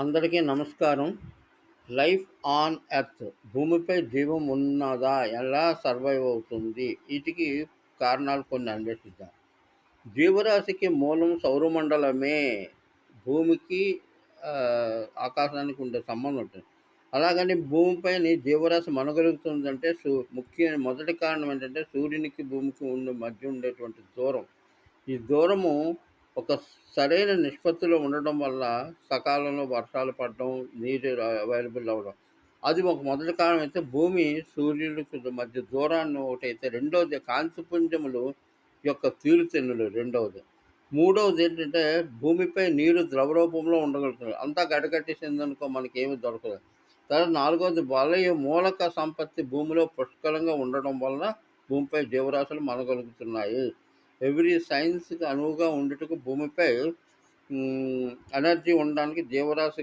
అందరికీ నమస్కారం. Life on earth భూమిపై జీవం ఉన్నదా ఎలా సర్వైవ్ అవుతుంది? వీటికి కారణాలు కొన్ని అన్వేషిద్దాం. జీవరాశికి మూలం సౌరమండలమే. భూమికి ఆకాశానికి ఉండే సంబంధం ఉంటుంది. అలాగని భూమిపైన జీవరాశి మనగలుగుతుందంటే సూ ముఖ్య మొదటి కారణం ఏంటంటే సూర్యునికి భూమికి ఉండే మధ్య ఉండేటువంటి దూరం. ఈ దూరము ఒక సరైన నిష్పత్తిలో ఉండడం వల్ల సకాలంలో వర్షాలు పడడం నీరు అవైలబుల్ అవ్వడం. అది ఒక మొదటి కారణం. అయితే భూమి సూర్యుడికి మధ్య దూరాన్ని ఒకటైతే రెండవది కాంతిపుంజములు యొక్క తీరుతెన్నులు రెండవది. మూడవది ఏంటంటే భూమిపై నీరు ద్రవ రూపంలో ఉండగలుగుతుంది. అంతా గడకట్టేసిందనుకో మనకి ఏమి దొరకదు. తర్వాత నాలుగవది వలయ మూలక సంపత్తి భూమిలో పుష్కలంగా ఉండడం వలన భూమిపై జీవరాశులు మనగలుగుతున్నాయి. ఎవ్రీ సైన్స్కి అనువుగా ఉండేటకు భూమిపై ఎనర్జీ ఉండడానికి జీవరాశి